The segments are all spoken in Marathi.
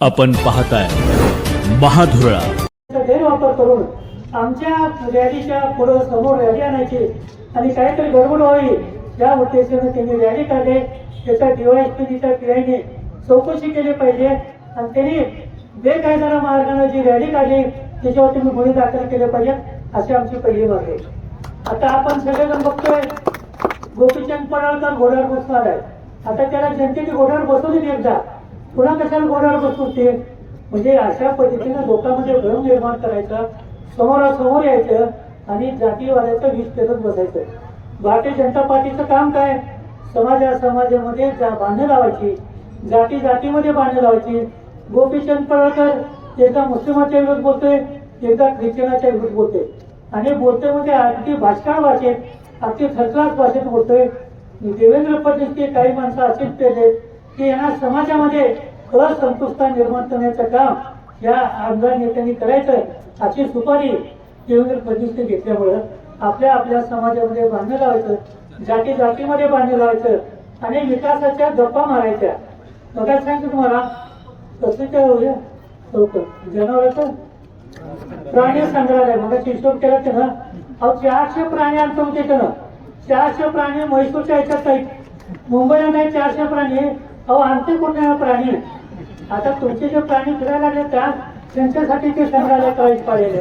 आपण पाहताय. महाधुरळा. गैरवापर करून आमच्या रॅलीच्या पुढं समोर रॅली आणायची आणि काहीतरी गडबड व्हावी या उद्देशाने त्यांनी रॅली काढले. त्याचा डीवायएसपीच्या पीआयने चौकशी केली पाहिजे आणि त्यांनी बेकायदा मार्गाने जी रॅली काढली त्याच्यावर तुम्ही गुन्हे दाखल केले पाहिजे अशी आमची पहिली मागणी आहे. आता आपण सगळेजण बघतोय गोपीचंद पडळकर घोड्यावर बसणार आहे आता त्याला जनतेने घोड्यावर बसवली एकदा पुन्हा कशाला घोड्यावर बसवून ते? म्हणजे अशा पद्धतीनं लोकांमध्ये भ्रम निर्माण करायचा समोरासमोर यायचं आणि जातीवादाचं विष पेरत बसायचं. भारतीय जनता पार्टीचं काम काय? समाजा समाजामध्ये जा बांधणं लावायची जाती जातीमध्ये बांधणं लावायची. गोपीचंद पडळकर एकदा मुस्लिमाच्या विरोध बोलतोय एकदा ख्रिश्चनाच्या विरोध बोलतोय. आणि बोलतोय म्हणजे अगदी भाषण भाषेत अगदी थरकलास भाषेत बोलतोय. देवेंद्र फडणवीस काही माणसं असेच पेरले की यांना समाजामध्ये असंतुष्टता निर्माण करण्याचं काम या आमदार नेत्यांनी करायचं अशी सुपारी देवेंद्र फडणवीसने घेतल्यामुळं आपल्या आपल्या समाजामध्ये बांधणं लावायचं जाती जातीमध्ये बांधणं लावायचं आणि विकासाच्या गप्पा मारायच्या. बघा सांगतो तुम्हाला कसं काय होऊया. जनावरांचं? प्राणी संग्रहालय. मग हिशोब केला त्यानं. ना अहो चारशे प्राणी आणतो होते चारशे प्राणी म्हैसूरच्या ह्याच्यात मुंबईला नाही चारशे प्राणी अहो आणते कोण प्राणी आता तुमचे जे प्राणी फिरायला लागले का त्यांच्यासाठी ते संग्रहालय करायचे पाहिजे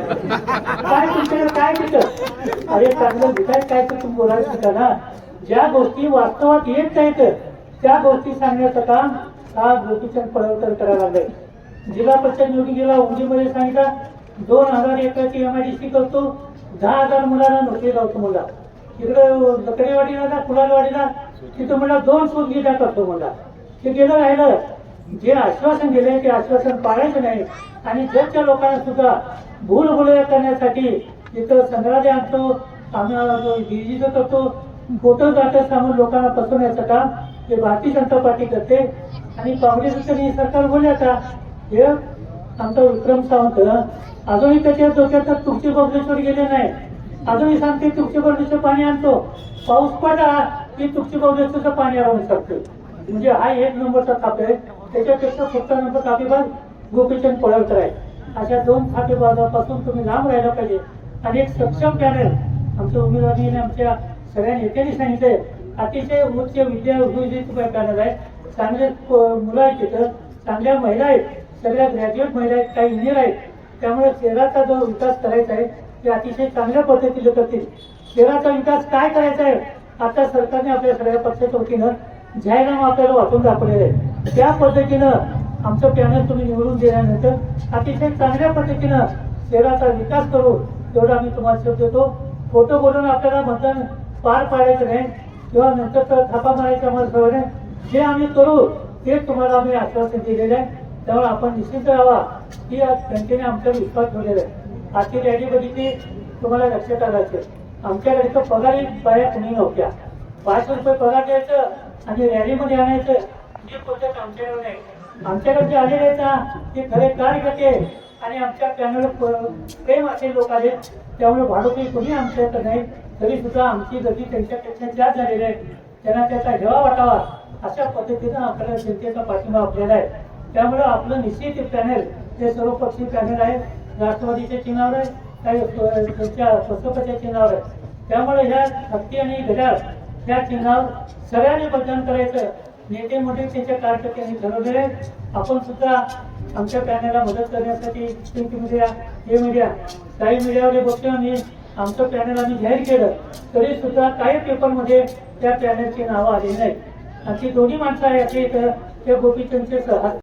काय तुमच्याकडे काय तिथं? अरे चांगलं विकास काय तर तुम्ही बोलायला शिका ना. ज्या गोष्टी वास्तवात येत नाहीत त्या गोष्टी सांगण्याचं काम हा गोपीचंद पडळकर करायला लागलाय. जिल्हा परिषद निवडणुकीला उंडीमध्ये सांगितलं दोन हजार एकराची सी करतो दहा हजार मुलांना नोकरी लावतो मुला इकडे लकडेवाडीला जा फुलालवाडीला तिथं म्हणला दोन सूट गीता करतो म्हणला ते गेलं राहिलं. जे आश्वासन दिले ते आश्वासन पाळायचं नाही. आणि जगच्या लोकांना सुद्धा भूल भुलया करण्यासाठी तिथं संग्रहालय आणतो आम्ही करतो. फोटो जातं सांगून लोकांना फसवण्याचं काम हे भारतीय जनता पार्टी करते. आणि काँग्रेस हे सरकार बोलले आता. हे आमचा विक्रम सावंत अजूनही त्याच्या डोक्यात तुळशी बबलेश्वर गेले नाही. अजूनही सांगते तुळशी बबलेश्वर पाणी आणतो. पाऊस पडला ती तुळशी बबलेश्वरचं पाणी आणून शकतो म्हणजे हा एक नंबरचा खापे आहे त्याच्यापेक्षा पुढचा नंबर कापीबाज गोपीचंद पळवकर आहे. अशा दोन खातेबाजापासून तुम्ही लांब राहिला पाहिजे. आणि एक सक्षम पॅनल आमच्या उमेदवारीने आमच्या सगळ्या नेत्यांनी सांगितलंय. अतिशय उच्च विद्या पॅनल आहे. चांगले मुलं आहेत तिथं. चांगल्या महिला आहेत. सगळ्या ग्रॅज्युएट महिला आहेत. काही इंजिनियर आहेत. त्यामुळे शहराचा जो विकास करायचा आहे ते अतिशय चांगल्या पद्धतीने करतील. शहराचा विकास काय करायचा आहे? आता सरकारने आपल्या सगळ्या पक्षाच्या वतीनं जाहीरनामा आपल्याला वाचून दाखवलेला आहे. त्या पद्धतीनं आमचं पॅनल तुम्ही निवडून दिल्यानंतर अतिशय चांगल्या पद्धतीनं शहराचा विकास करू तेवढा आम्ही तुम्हाला शब्द देतो. फोटो बोलून आपल्याला मतदान पार पाडायचं नाही किंवा नंतर तर थापा मारायचं आम्हाला सवय नाही. जे आम्ही करू ते तुम्हाला आम्ही आश्वासन दिलेलं आहे. त्यामुळे आपण निश्चित राहावा. की आज जनतेने आमचा विश्वास ठेवलेला आहे. आजची रॅली बघितली तुम्हाला लक्षात आलं असेल. आमच्याकडे तर पगारही बाया कुणी नव्हत्या. पाच रुपये पगार द्यायचं आणि रॅलीमध्ये आणायचं. जी पद्धत आमच्याकडे नाही. आमच्याकडे जे आलेले आहेत ना ते खरे कार्यकर्ते आणि आमच्या पॅनल प्रेम असे लोक आले त्यामुळे भाडोपी कोणी आमच्याकडे नाही. तरी सुद्धा आमची गती त्यांच्यापेक्षा जास्त झालेली आहे. त्यांना त्याचा हेवा वाटावा अशा पद्धतीनं आपल्याला जनतेचा पाठिंबा आपल्याला आहे. त्यामुळे आपलं निश्चित पॅनल हे सर्वपक्षीय पॅनल आहे. राष्ट्रवादीच्या चिन्हावर आहे. काही अ, त्यांच्या स्वतःच्या चिन्हावर आहे. त्यामुळे ह्या हत्ती आणि घड्याळ या चिन्हावर सगळ्यांनी मतदान करायचं. नेते मोठे त्यांच्या कार्यकर्त्यांनी ठरवलेले आपण सुद्धा आमच्या पॅनलला मदत करण्यासाठी प्रिंट मीडिया हे मीडिया काही मीडियावर बघतो आम्ही आमचं पॅनल आम्ही जाहीर केलं तरी सुद्धा काही पेपरमध्ये त्या पॅनलची नावं आलेली नाहीत. आणि दोन्ही माणसं आहे असे इथं ते गोपीचंदचे सह